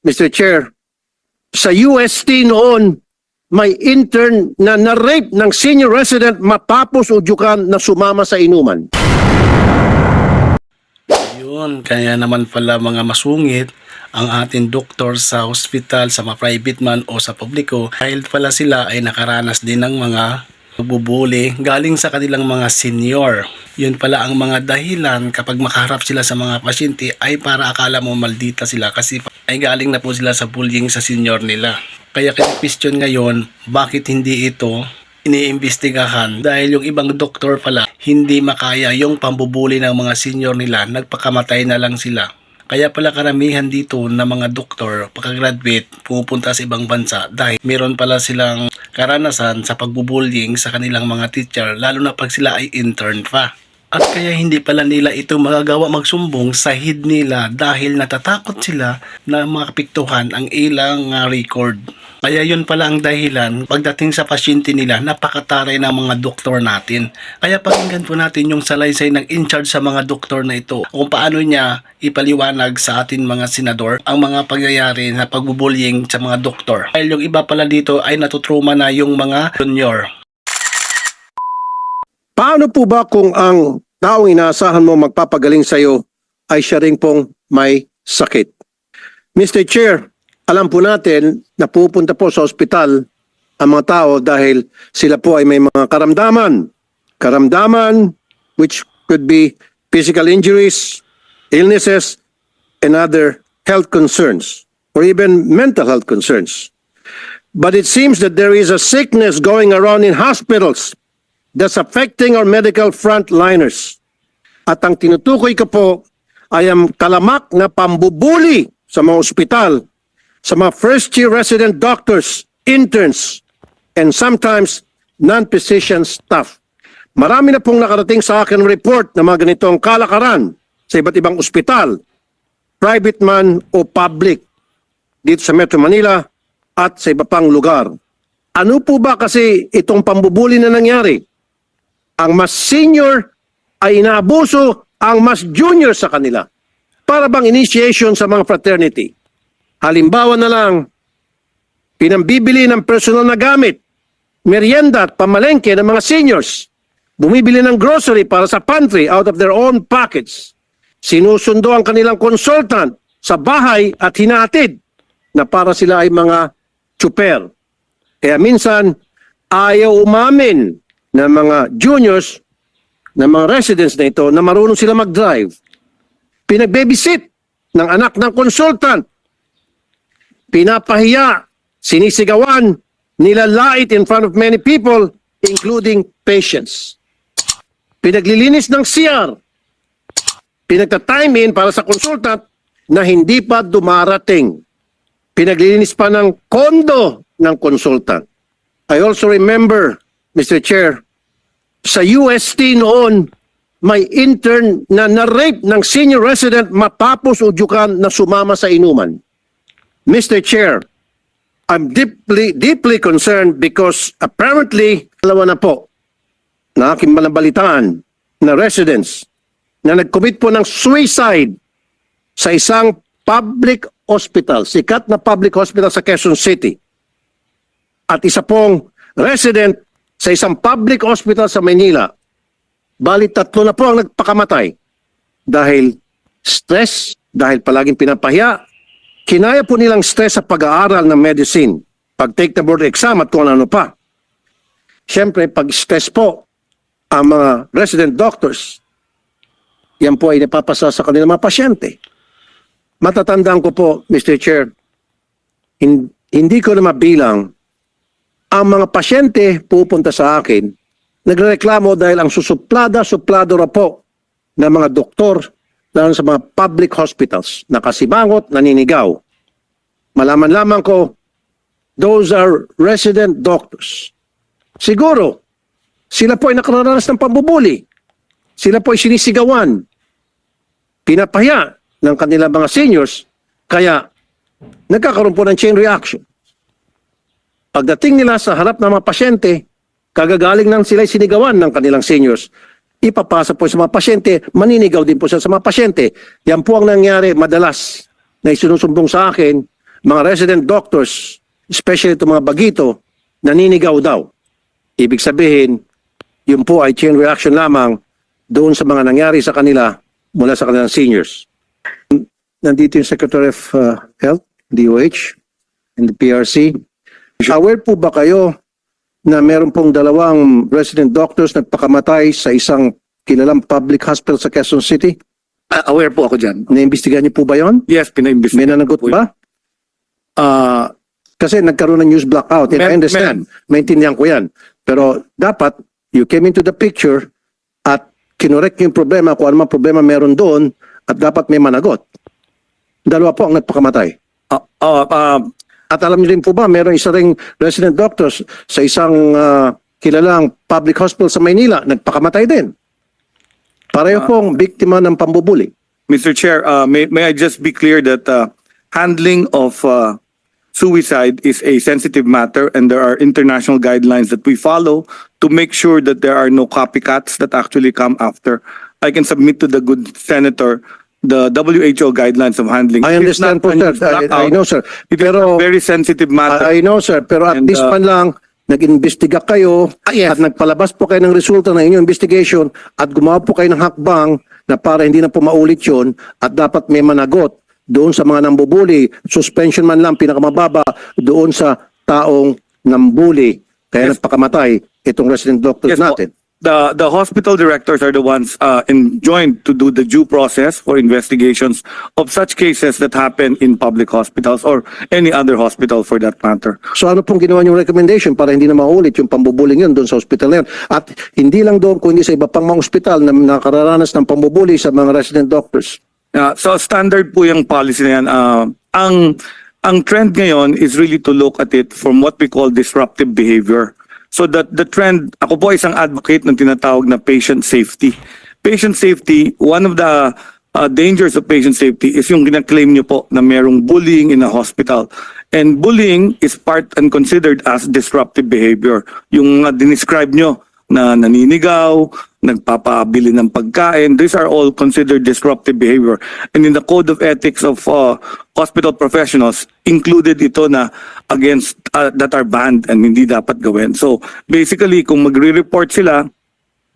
Mr. Chair, sa UST noon, may intern na na-rape ng senior resident matapos udyukan na sumama sa inuman. Yun, kaya naman pala mga masungit ang ating doktor sa hospital, sa mga private man o sa publiko dahil pala sila ay nakaranas din ng mga pagbubuli galing sa kanilang mga senior. Yun pala ang mga dahilan kapag makaharap sila sa mga pasyente ay para akala mo maldita sila kasi ay galing na po sila sa bullying sa senior nila. Kaya kaya question ngayon, bakit hindi ito iniimbestigahan dahil yung ibang doktor pala hindi makaya yung pambubuli ng mga senior nila, nagpakamatay na lang sila. Kaya pala karamihan dito na mga doktor, pagka-graduate, pupunta sa ibang bansa dahil meron pala silang karanasan sa pagbubullying sa kanilang mga teacher, lalo na pag sila ay intern pa. At kaya hindi pala nila ito magagawa magsumbong sa head nila dahil natatakot sila na makapiktuhan ang ilang ah, record. Kaya yun pala ang dahilan pagdating sa pasyente nila napakataray ng mga doktor natin. Kaya pakinggan po natin yung salaysay ng in-charge sa mga doktor na ito kung paano niya ipaliwanag sa atin mga senador ang mga pangyayari na pagbubullying sa mga doktor. Dahil yung iba pala dito ay natutruma na yung mga junior. Paano po ba kung ang taong inaasahan mo magpapagaling sa iyo ay siya rin pong may sakit? Mr. Chair, alam po natin na pupunta po sa ospital ang mga tao dahil sila po ay may mga karamdaman. Karamdaman which could be physical injuries, illnesses, and other health concerns or even mental health concerns. But it seems that there is a sickness going around in hospitals that's affecting our medical frontliners. At ang tinutukoy ko po ay ang kalamak na pambubuli sa mga ospital, sa mga first-year resident doctors, interns, and sometimes non-physician staff. Marami na pong nakarating sa akin report na mga ganitong kalakaran sa iba't ibang ospital, private man o public, dito sa Metro Manila at sa iba pang lugar. Ano po ba kasi itong pambubuli na nangyari? Ang mas senior ay inaabuso ang mas junior sa kanila. Para bang initiation sa mga fraternity. Halimbawa na lang, pinambibili ng personal na gamit, merienda at pamalengke ng mga seniors. Bumibili ng grocery para sa pantry out of their own pockets. Sinusundo ang kanilang consultant sa bahay at hinatid na para sila ay mga tsuper. Kaya minsan, ayaw umamin ng mga juniors, ng mga residents na ito na marunong sila mag-drive. Pinag-babysit ng anak ng consultant. Pinapahiya, sinisigawan, nilalait in front of many people, including patients. Pinaglilinis ng CR. Pinagta-time in para sa consultant na hindi pa dumarating. Pinaglilinis pa ng kondo ng consultant. I also remember Mr. Chair, sa UST noon, may intern na na-rape ng senior resident matapos udyukan na sumama sa inuman. Mr. Chair, I'm deeply, deeply concerned because apparently, dalawa na po, na aking malabalitaan na residents na nag-commit po ng suicide sa isang public hospital, sikat na public hospital sa Quezon City. At isa pong resident sa isang public hospital sa Manila, bali tatlo na po ang nagpakamatay dahil stress, dahil palaging pinapahiya, kinaya po nilang stress sa pag-aaral ng medicine, pag-take the board exam at kung ano pa. Siyempre, pag stress po ang mga resident doctors, yan po ay napapasa sa kanilang mga pasyente. Matatandaan ko po, Mr. Chair, hin- hindi ko na mabilang ang mga pasyente pupunta sa akin, nagreklamo dahil ang susuplada, suplado na po ng mga doktor lalo sa mga public hospitals, nakasibangot, naninigaw. Malaman lamang ko, those are resident doctors. Siguro, sila po ay nakararanas ng pambubuli. Sila po ay sinisigawan. Pinapahiya ng kanilang mga seniors, kaya nagkakaroon po ng chain reaction. Pagdating nila sa harap ng mga pasyente, kagagaling nang sila sinigawan ng kanilang seniors, ipapasa po sa mga pasyente, maninigaw din po sila sa mga pasyente. Yan po ang nangyari madalas na isinusumbong sa akin mga resident doctors, especially itong mga bagito, naninigaw daw. Ibig sabihin, yun po ay chain reaction lamang doon sa mga nangyari sa kanila mula sa kanilang seniors. Nandito yung Secretary of uh, Health, DOH, and the PRC. Aware po ba kayo na meron pong dalawang resident doctors nagpakamatay sa isang kilalang public hospital sa Quezon City? Ah, aware po ako dyan. Naimbestigahan niyo po ba yon? Yes, pinaimbestigahan. May nanagot ba? Ah, kasi nagkaroon ng news blackout. And I understand. Maintindihan ko yan. Pero dapat, you came into the picture at kinorek yung problema kung man problema meron doon at dapat may managot. Dalawa po ang nagpakamatay. Ah, ah, ah, At alam niyo rin po ba, meron isa ring resident doctors sa isang ah, kilalang public hospital sa Maynila, nagpakamatay din. Pareho Ah. pong biktima ng pambubuli. Mr. Chair, uh, may, may I just be clear that uh, handling of uh, suicide is a sensitive matter and there are international guidelines that we follow to make sure that there are no copycats that actually come after. I can submit to the good senator the WHO guidelines of handling. I understand po, sir. I, I know, sir. It is Pero, a very sensitive matter. I, I know, sir. Pero at And, least uh, man lang, nag-imbestiga kayo Ah, yes. at nagpalabas po kayo ng resulta ng inyong investigation at gumawa po kayo ng hakbang na para hindi na po maulit yun at dapat may managot doon sa mga nambubuli, suspension man lang pinakamababa doon sa taong nambuli. Kaya Yes. nagpakamatay itong resident doctors Yes po. The, the hospital directors are the ones uh, enjoined to do the due process for investigations of such cases that happen in public hospitals or any other hospital for that matter. So ano pong ginawa niyong recommendation para hindi na maulit yung pambubuling yun doon sa ospital na yun? At hindi lang doon, kundi sa iba pang mga ospital na nakararanas ng pambubuli sa mga resident doctors. Uh, so standard po yung policy na yan. Uh, ang, ang trend ngayon is really to look at it from what we call disruptive behavior. So that the trend, ako po isang advocate ng tinatawag na patient safety. Patient safety, one of the uh, dangers of patient safety is yung kinaklaim nyo po na merong bullying in a hospital. And bullying is part and considered as disruptive behavior. Yung uh, dinescribe nyo na naninigaw, nagpapabili ng pagkain. These are all considered disruptive behavior. And in the code of ethics of uh, hospital professionals, included ito na against uh, that are banned and hindi dapat gawin. So basically, kung magre-report sila,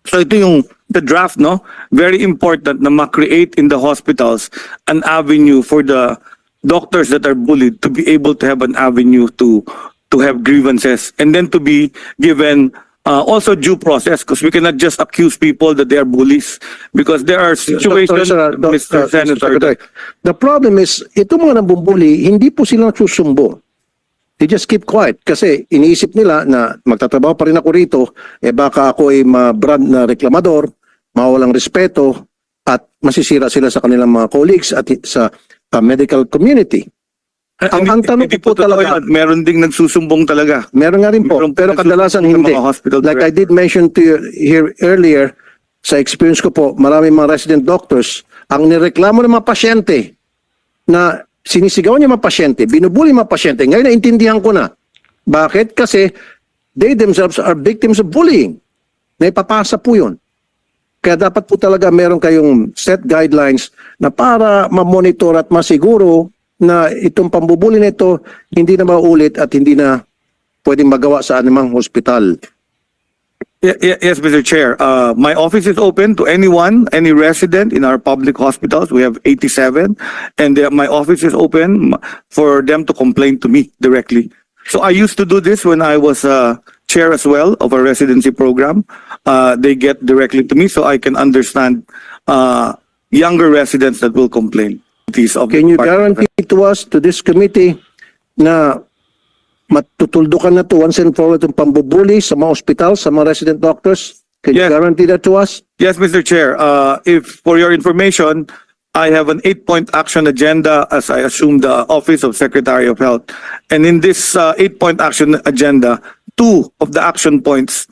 so ito yung the draft, no? Very important na ma-create in the hospitals an avenue for the doctors that are bullied to be able to have an avenue to to have grievances and then to be given uh, also due process because we cannot just accuse people that they are bullies because there are situations, sir, Doc- Mr. Senator, Secretary. The problem is, itong mga nambumbuli, hindi po sila nagsusumbo. They just keep quiet kasi iniisip nila na magtatrabaho pa rin ako rito, eh baka ako ay ma-brand na reklamador, mawalang respeto, at masisira sila sa kanilang mga colleagues at sa uh, medical community. Ang- ang tanong ko po talaga- yan. meron ding nagsusumbong talaga. Meron nga rin po, Meron pero kadalasan hindi. Like I did mention to you here earlier, sa experience ko po, marami mga resident doctors, ang nireklamo ng mga pasyente na sinisigaw niya mga pasyente, binubuli mga pasyente, ngayon naintindihan ko na. Bakit? Kasi they themselves are victims of bullying. May papasa po yun. Kaya dapat po talaga meron kayong set guidelines na para ma-monitor at masiguro na itong pambubuli nito hindi na maulit at hindi na pwedeng magawa sa anumang hospital. Ye- ye- Yes, Mr. Chair. Uh, My office is open to anyone, any resident in our public hospitals. We have 87. And my office is open for them to complain to me directly. So I used to do this when I was uh, chair as well of a residency program. Uh, They get directly to me so I can understand uh, younger residents that will complain. These of Can you guarantee to us, to this committee, na matutuldukan na to once and for all itong pambubuli sa mga hospital, sa mga resident doctors? Can you Yes. guarantee that to us? Yes, Mr. Chair. Uh, if, for your information, I have an eight-point action agenda as I assume the Office of Secretary of Health. And in this uh, eight-point action agenda, two of the action points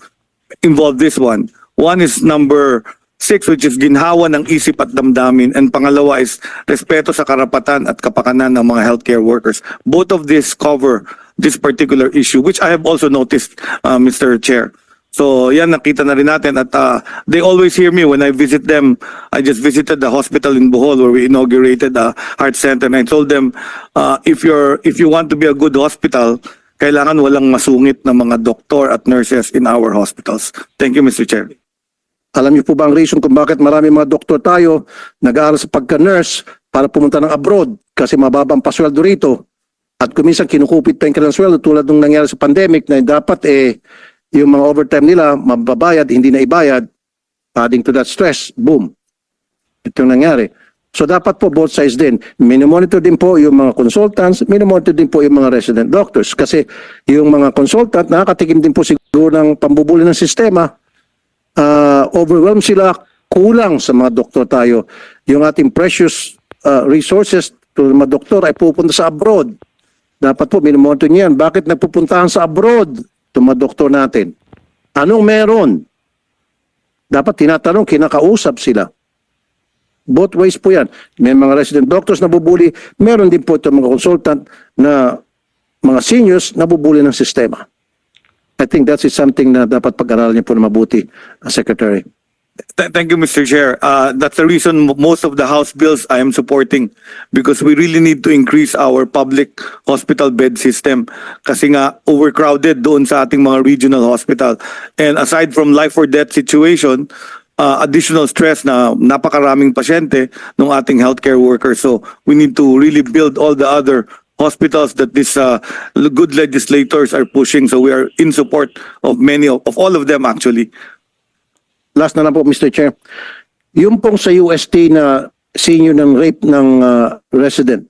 involve this one. One is number six, which is ginhawa ng isip at damdamin. And pangalawa is respeto sa karapatan at kapakanan ng mga healthcare workers. Both of these cover this particular issue, which I have also noticed, uh, Mr. Chair. So yan nakita na rin natin at uh, they always hear me when I visit them. I just visited the hospital in Bohol where we inaugurated the heart center and I told them uh, if you're if you want to be a good hospital, kailangan walang masungit na mga doktor at nurses in our hospitals. Thank you Mr. Chair. Alam niyo po ba ang reason kung bakit marami mga doktor tayo nag-aaral sa pagka-nurse para pumunta ng abroad kasi mababang pasweldo rito at kuminsan kinukupit pa yung kanilang sweldo tulad nung nangyari sa pandemic na dapat eh yung mga overtime nila mababayad, hindi na ibayad adding to that stress, boom. Ito yung nangyari. So dapat po both sides din. Minomonitor din po yung mga consultants, minomonitor din po yung mga resident doctors. Kasi yung mga consultant, nakakatikim din po siguro ng pambubuli ng sistema uh, overwhelmed sila, kulang sa mga doktor tayo. Yung ating precious uh, resources to mga doktor ay pupunta sa abroad. Dapat po, minumonitor niyan. Bakit nagpupuntahan sa abroad itong mga doktor natin? Anong meron? Dapat tinatanong, kinakausap sila. Both ways po yan. May mga resident doctors na bubuli, meron din po itong mga consultant na mga seniors na bubuli ng sistema. I think that is something na dapat pag-aralan niyo po na mabuti, uh, Secretary. Th- Thank you, Mr. Chair. Uh, that's the reason mo- most of the House bills I am supporting because we really need to increase our public hospital bed system kasi nga overcrowded doon sa ating mga regional hospital. And aside from life or death situation, uh, additional stress na napakaraming pasyente ng ating healthcare workers. So we need to really build all the other hospitals that these uh, good legislators are pushing. So we are in support of many of, of all of them actually. Last na lang po, Mr. Chair. Yung pong sa UST na senior ng rape ng uh, resident,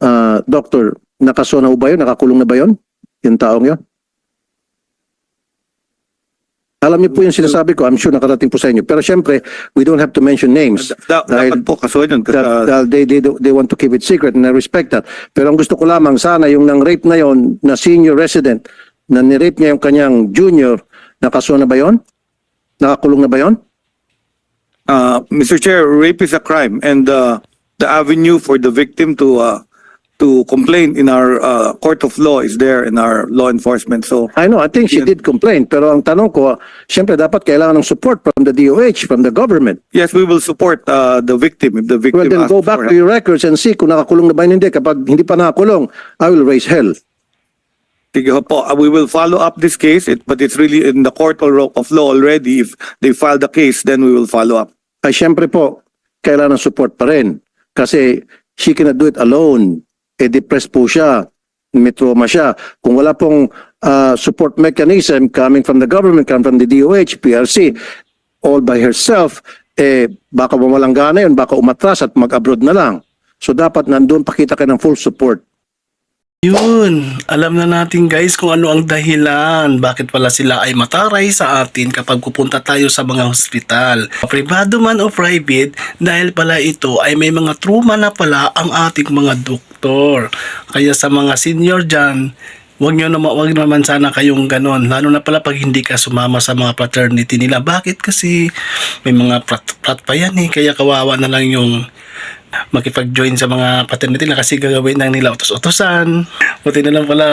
uh, doctor, nakaso na ho ba yun? Nakakulong na ba yun? Yung taong yun? Alam niyo po yung sinasabi ko, I'm sure nakarating po sa inyo. Pero syempre, we don't have to mention names. Da- Dahil- dapat po kasuhan yun. uh, that they, they, they want to keep it secret and I respect that. Pero ang gusto ko lamang sana yung nang rape na yon na senior resident na ni-rape niya yung kanyang junior, nakaso na ba yon? Nakakulong na ba yon? uh, Mr. Chair, rape is a crime and uh, the avenue for the victim to uh, to complain in our uh, court of law is there in our law enforcement. So I know, I think she did complain. Pero ang tanong ko, syempre dapat kailangan ng support from the DOH, from the government. yes, we will support uh, the victim if the victim Well, then asks go back for to help. your records and see kung nakakulong na ba yun, hindi. Kapag hindi pa nakakulong, I will raise hell. Sige ho po, uh, we will follow up this case, it, but it's really in the court of of law already. If they file the case, then we will follow up. ay syempre po, kailangan ng support pa rin. Kasi she cannot do it alone. Eh, depressed po siya. May trauma siya. Kung wala pong uh, support mechanism coming from the government, coming from the DOH, PRC, all by herself, eh, baka mawalang gana yun, baka umatras at mag-abroad na lang. So dapat nandun pakita kayo ng full support. Yun, alam na natin guys kung ano ang dahilan bakit pala sila ay mataray sa atin kapag pupunta tayo sa mga hospital. Privado man o private, dahil pala ito ay may mga trauma na pala ang ating mga doktor. Kaya sa mga senior dyan, Huwag nyo naman, wag naman sana kayong ganon. Lalo na pala pag hindi ka sumama sa mga fraternity nila. Bakit? Kasi may mga prat, prat pa yan eh. Kaya kawawa na lang yung makipag-join sa mga fraternity na kasi gagawin lang nila utos-utosan. Buti na lang pala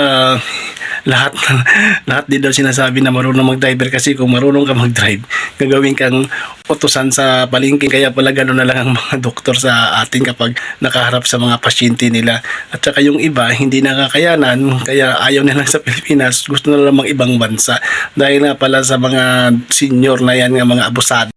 lahat lahat din daw sinasabi na marunong mag-driver kasi kung marunong ka mag-drive, gagawin kang utosan sa palengke. Kaya pala gano'n na lang ang mga doktor sa atin kapag nakaharap sa mga pasyente nila. At saka yung iba, hindi nakakayanan, kaya ayaw nila sa Pilipinas, gusto na lang ibang bansa. Dahil nga pala sa mga senior na yan, nga mga abusado.